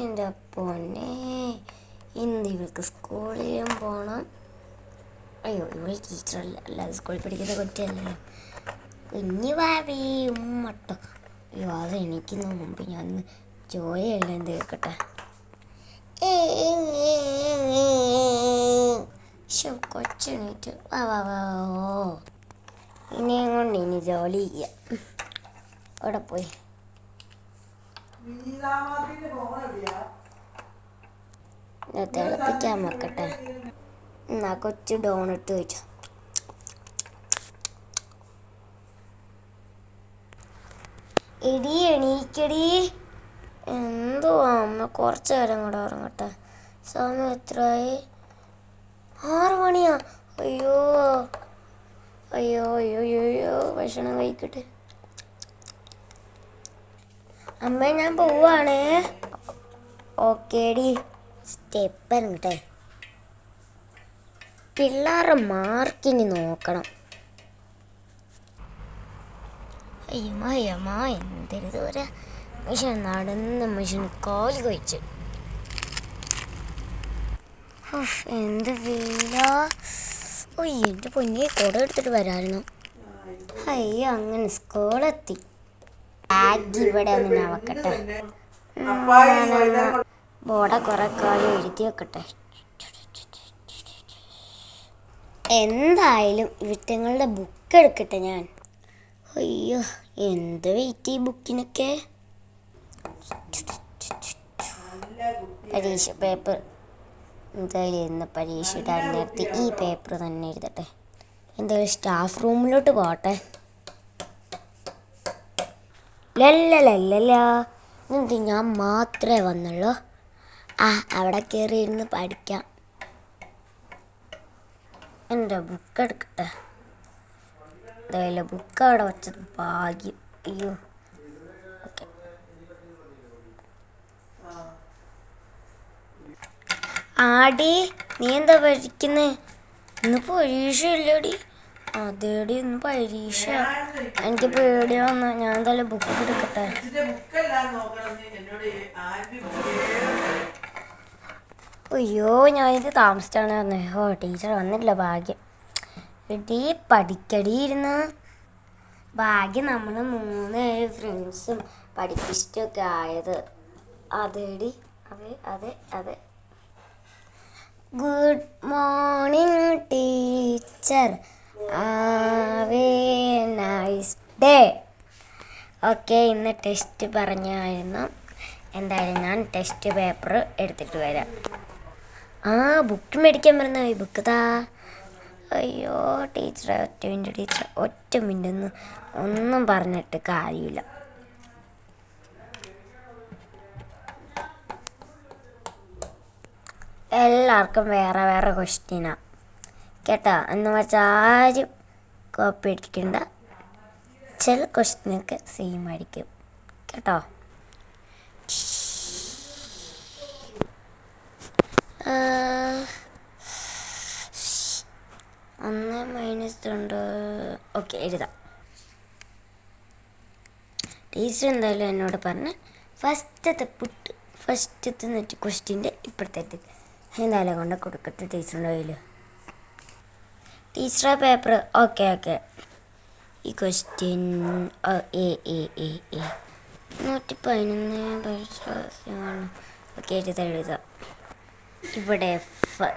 എന്റെ പൊന്നെ. ഇന്ന് ഇവൾക്ക് സ്കൂളിലും പോകണം അയ്യോ ഇവൾ ടീച്ചറല്ല അല്ലാതെ സ്കൂളിൽ പഠിക്കുന്ന കുട്ടിയല്ലല്ലോ കുഞ്ഞു ഭാവി ഉമ്മട്ടോ അയ്യോ അത് എണീക്കുന്ന മുമ്പ് ഞാൻ ജോലിയെല്ലാം എന്ത് ശോ കൊച്ചെണീറ്റ്. വാ വാ വാ ഓ ഇനിയും കൊണ്ട് ഇനി ജോലി ചെയ്യാം. അവിടെ പോയി. തിളപ്പിക്കാൻ വെക്കട്ടെ എന്നാ കൊച്ചു ഡോണറ്റ് വെച്ചു എടി എണീക്കടി. എന്തോ അമ്മ കുറച്ച് നേരം കൂടെ ഉറങ്ങട്ടെ. സമയം എത്രയായി? ആറ് മണിയാ. അയ്യോ അയ്യോ അയ്യോ അയ്യോ. ഭക്ഷണം കഴിക്കട്ടെ. അമ്മ ഞാൻ പോവാണ്. ഓക്കേടി. സ്റ്റെപ്പ് ഇറങ്ങട്ടെ പിള്ളേരുടെ മാർക്കിനി നോക്കണം. അയ്യമ്മ അയ്യമ്മ എന്തൊരു ദൂരം. മനുഷ്യൻ നടന്ന് മനുഷ്യന് കോൽ കൊയിച്ചു എന്ത് വീല ഓ എന്റെ പൊന്നെ കുട എടുത്തിട്ട് വരാമായിരുന്നു അയ്യോ അങ്ങനെ സ്കൂളെത്തി. ഇവിടെ ഒന്ന് ഞാൻ ബോർഡ കുറെ എഴുതി വെക്കട്ടെ. എന്തായാലും ഇവിറ്റങ്ങളുടെ ബുക്ക് എടുക്കട്ടെ ഞാൻ. അയ്യോ എന്ത് വെയിറ്റ് ഈ ബുക്കിനൊക്കെ? പരീക്ഷ പേപ്പർ എന്തായാലും ഇന്ന് പരീക്ഷ ഇടാൻ നേരത്തെ ഈ പേപ്പർ തന്നെ എഴുതട്ടെ. എന്തായാലും സ്റ്റാഫ് റൂമിലോട്ട് പോട്ടെ ലല്ലലല്ലല്ല എന്നിട്ട് ഞാൻ മാത്രമേ വന്നുള്ളൂ. ആ അവിടെ കയറി ഇരുന്ന് പഠിക്കാം. എന്റെ ബുക്ക് എടുക്കട്ടെ? എന്തായാലും ബുക്ക് അവിടെ വച്ചത് ഭാഗ്യം. അയ്യോ. ഓക്കെ. ആടി നീ എന്താ പഠിക്കുന്നത് ഇന്നിപ്പോ പരീക്ഷ ഇല്ലടി അതേടി ഒന്ന് പരീക്ഷ എനിക്ക് പേടി വന്നു ഞാൻ എന്തായാലും ബുക്ക് എടുക്കട്ടെ. അയ്യോ ഞാനിത് താമസിച്ചാണ് പറഞ്ഞത് ഓ ടീച്ചർ വന്നില്ല ഭാഗ്യം. എടി പഠിക്കടി ഇരുന്ന്. ഭാഗ്യം നമ്മൾ മൂന്ന് ഫ്രണ്ട്സും പഠിപ്പിച്ചിട്ടൊക്കെ ആയത്. അതേടി അതെ അതെ അതെ. Good morning teacher day okay ഇന്ന് ടെസ്റ്റ് പറഞ്ഞായിരുന്നു. എന്തായാലും ഞാൻ ടെസ്റ്റ് പേപ്പർ എടുത്തിട്ട് വരാം. ആ ബുക്ക് മേടിക്കാൻ പറഞ്ഞ ഈ ബുക്ക് താ അയ്യോ ടീച്ചറെ ഒറ്റ മിനിറ്റ് ടീച്ചർ ഒറ്റ മിനിറ്റ് ഒന്ന് ഒന്നും പറഞ്ഞിട്ട് കാര്യമില്ല. എല്ലാവർക്കും വേറെ വേറെ ക്വസ്റ്റ്യനാണ് കേട്ടോ എന്ന് വെച്ചാൽ ആരും കോപ്പി അടിക്കണ്ട. ചില ക്വസ്റ്റ്യനൊക്കെ സെയിം ആയിരിക്കും. കേട്ടോ? ഒന്ന് മൈനസ് രണ്ട്. ഓക്കെ എഴുതാം. ടീച്ചർ എന്തായാലും എന്നോട് പറഞ്ഞ് ഫസ്റ്റത്തെ പുട്ട് ഫസ്റ്റത്തെ നെറ്റ് ക്വസ്റ്റ്യന്റെ ഇപ്പോഴത്തെ എന്തായാലും കൊണ്ട് കൊടുക്കട്ടെ ടീച്ചറിന്റെ കയ്യിൽ ടീച്ചറെ പേപ്പർ ഓക്കെ ഓക്കെ ഈ question A A A A നൂറ്റി പതിനൊന്ന് ഓക്കെ എഴുതാം എഴുതാം ഇവിടെ ഫ